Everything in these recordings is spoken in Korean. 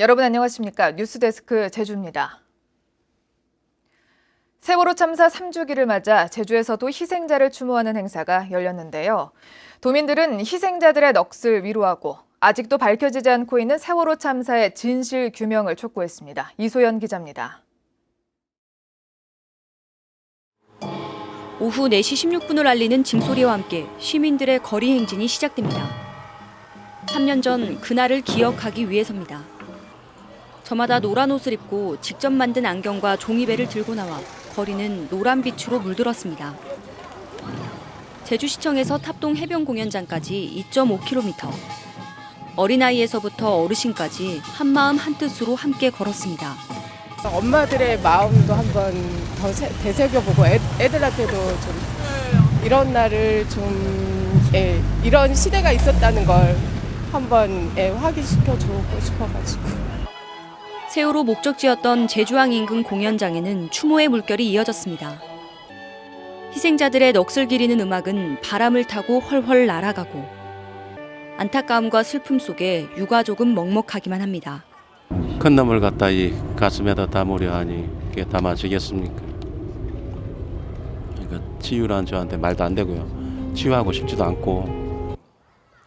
여러분 안녕하십니까? 뉴스데스크 제주입니다. 세월호 참사 3주기를 맞아 제주에서도 희생자를 추모하는 행사가 열렸는데요. 도민들은 희생자들의 넋을 위로하고 아직도 밝혀지지 않고 있는 세월호 참사의 진실 규명을 촉구했습니다. 이소연 기자입니다. 오후 4시 16분을 알리는 징소리와 함께 시민들의 거리 행진이 시작됩니다. 3년 전 그날을 기억하기 위해서입니다. 저마다 노란 옷을 입고 직접 만든 안경과 종이배를 들고 나와 거리는 노란 빛으로 물들었습니다. 제주시청에서 탑동 해변 공연장까지 2.5km. 어린아이에서부터 어르신까지 한마음 한뜻으로 함께 걸었습니다. 엄마들의 마음도 한번 더 세- 되새겨보고 애, 애들한테도 좀 이런 날을 좀 예, 이런 시대가 있었다는 걸 한번 예, 확인시켜주고 싶어가지고 세월호 목적지였던 제주항 인근 공연장에는 추모의 물결이 이어졌습니다. 희생자들의 넋을 기리는 음악은 바람을 타고 헐헐 날아가고 안타까움과 슬픔 속에 유가족은 먹먹하기만 합니다. 큰 놈을 갖다 이 가슴에다 담으려 하니 그게 담아지겠습니까? 그러니까 치유란 저한테 말도 안 되고요. 치유하고 싶지도 않고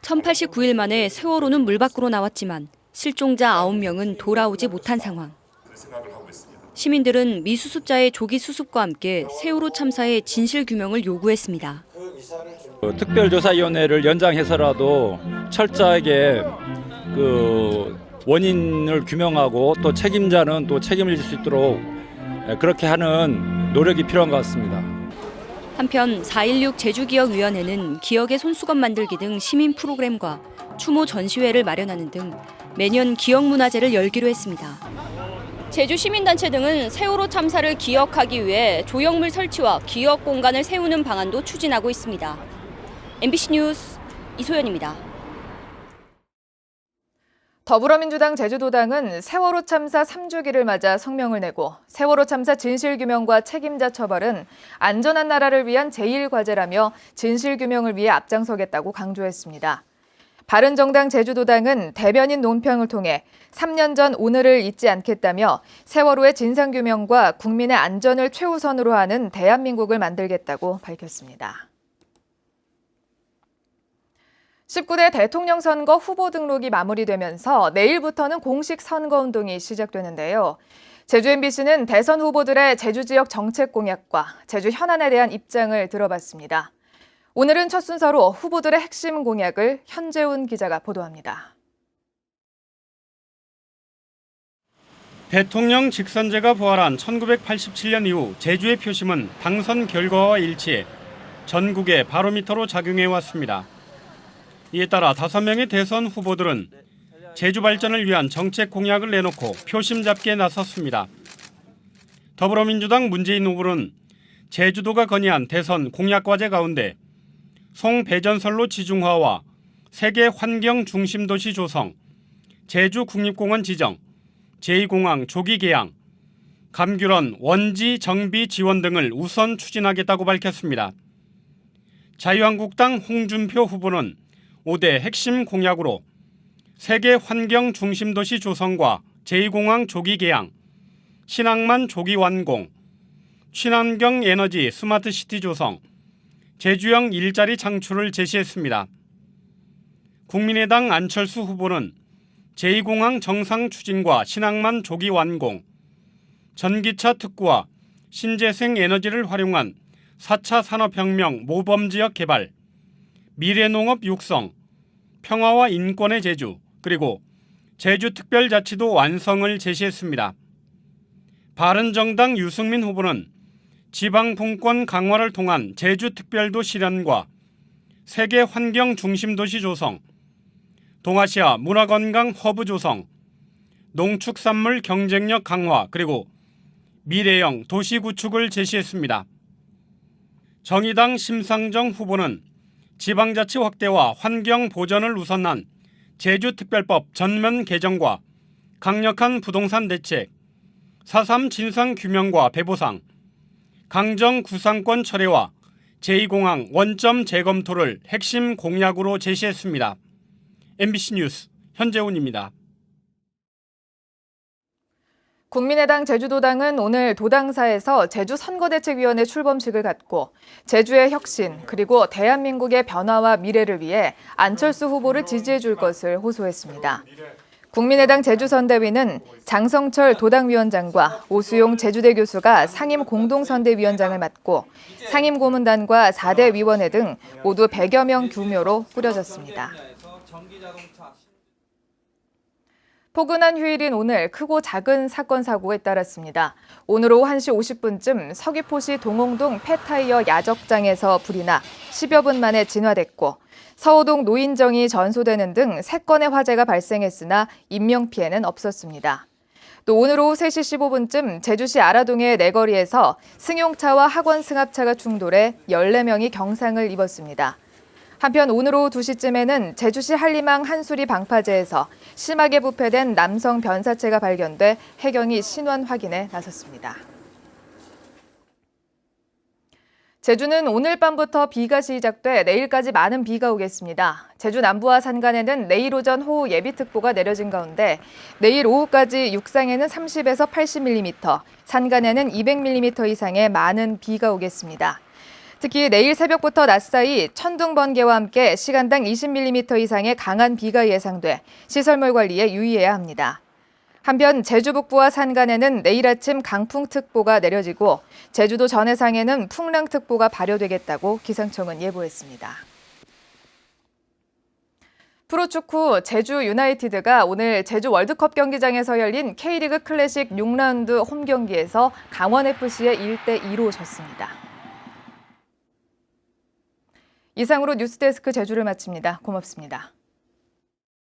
1089일 만에 세월호는 물 밖으로 나왔지만 실종자 9명은 돌아오지 못한 상황. 시민들은 미수습자의 조기 수습과 함께 세월호 참사의 진실 규명을 요구했습니다. 그 특별조사위원회를 연장해서라도 철저하게 그 원인을 규명하고 또 책임자는 또 책임을 질 수 있도록 그렇게 하는 노력이 필요한 것 같습니다. 한편 4.16 제주기억위원회는 기억의 손수건 만들기 등 시민 프로그램과 추모 전시회를 마련하는 등 매년 기억문화제를 열기로 했습니다. 제주 시민단체 등은 세월호 참사를 기억하기 위해 조형물 설치와 기억 공간을 세우는 방안도 추진하고 있습니다. MBC 뉴스 이소연입니다. 더불어민주당 제주도당은 세월호 참사 3주기를 맞아 성명을 내고 세월호 참사 진실규명과 책임자 처벌은 안전한 나라를 위한 제1과제라며 진실규명을 위해 앞장서겠다고 강조했습니다. 바른정당 제주도당은 대변인 논평을 통해 3년 전 오늘을 잊지 않겠다며 세월호의 진상규명과 국민의 안전을 최우선으로 하는 대한민국을 만들겠다고 밝혔습니다. 19대 대통령 선거 후보 등록이 마무리되면서 내일부터는 공식 선거 운동이 시작되는데요. 제주 MBC는 대선 후보들의 제주 지역 정책 공약과 제주 현안에 대한 입장을 들어봤습니다. 오늘은 첫 순서로 후보들의 핵심 공약을 현재훈 기자가 보도합니다. 대통령 직선제가 부활한 1987년 이후 제주의 표심은 당선 결과와 일치해 전국의 바로미터로 작용해 왔습니다. 이에 따라 다섯 명의 대선 후보들은 제주 발전을 위한 정책 공약을 내놓고 표심 잡기에 나섰습니다. 더불어민주당 문재인 후보는 제주도가 건의한 대선 공약 과제 가운데 송배전선로 지중화와 세계 환경 중심 도시 조성, 제주 국립공원 지정, 제2공항 조기 개양, 감귤원 원지 정비 지원 등을 우선 추진하겠다고 밝혔습니다. 자유한국당 홍준표 후보는 5대 핵심 공약으로 세계 환경 중심 도시 조성과 제2공항 조기 개양, 신항만 조기 완공, 친환경 에너지 스마트 시티 조성, 제주형 일자리 창출을 제시했습니다. 국민의당 안철수 후보는 제2공항 정상 추진과 신항만 조기 완공, 전기차 특구와 신재생 에너지를 활용한 4차 산업혁명 모범 지역 개발, 미래농업 육성, 평화와 인권의 제주, 그리고 제주특별자치도 완성을 제시했습니다. 바른정당 유승민 후보는 지방분권 강화를 통한 제주특별도 실현과 세계 환경 중심 도시 조성, 동아시아 문화건강 허브 조성, 농축산물 경쟁력 강화 그리고 미래형 도시 구축을 제시했습니다. 정의당 심상정 후보는 지방자치 확대와 환경 보전을 우선한 제주특별법 전면 개정과 강력한 부동산 대책, 4.3 진상 규명과 배보상, 강정 구상권 철회와 제2공항 원점 재검토를 핵심 공약으로 제시했습니다. MBC 뉴스 현재훈입니다. 국민의당 제주도당은 오늘 도당사에서 제주 선거대책위원회 출범식을 갖고 제주의 혁신 그리고 대한민국의 변화와 미래를 위해 안철수 후보를 지지해 줄 것을 호소했습니다. 국민의당 제주선대위는 장성철 도당위원장과 오수용 제주대 교수가 상임 공동선대위원장을 맡고 상임고문단과 4대 위원회 등 모두 100여 명 규모로 꾸려졌습니다. 포근한 휴일인 오늘 크고 작은 사건 사고에 따랐습니다. 오늘 오후 1시 50분쯤 서귀포시 동홍동 폐타이어 야적장에서 불이 나 10여 분 만에 진화됐고 서호동 노인정이 전소되는 등 3건의 화재가 발생했으나 인명피해는 없었습니다. 또 오늘 오후 3시 15분쯤 제주시 아라동의 내거리에서 승용차와 학원 승합차가 충돌해 14명이 경상을 입었습니다. 한편 오늘 오후 2시쯤에는 제주시 한림항 한수리 방파제에서 심하게 부패된 남성 변사체가 발견돼 해경이 신원 확인에 나섰습니다. 제주는 오늘 밤부터 비가 시작돼 내일까지 많은 비가 오겠습니다. 제주 남부와 산간에는 내일 오전 호우 예비특보가 내려진 가운데 내일 오후까지 육상에는 30에서 80mm, 산간에는 200mm 이상의 많은 비가 오겠습니다. 특히 내일 새벽부터 낮 사이 천둥 번개와 함께 시간당 20mm 이상의 강한 비가 예상돼 시설물 관리에 유의해야 합니다. 한편 제주 북부와 산간에는 내일 아침 강풍특보가 내려지고 제주도 전해상에는 풍랑특보가 발효되겠다고 기상청은 예보했습니다. 프로축구 제주 유나이티드가 오늘 제주 월드컵 경기장에서 열린 K리그 클래식 6라운드 홈 경기에서 강원FC에 1대 2로 졌습니다. 이상으로 뉴스데스크 제주를 마칩니다. 고맙습니다.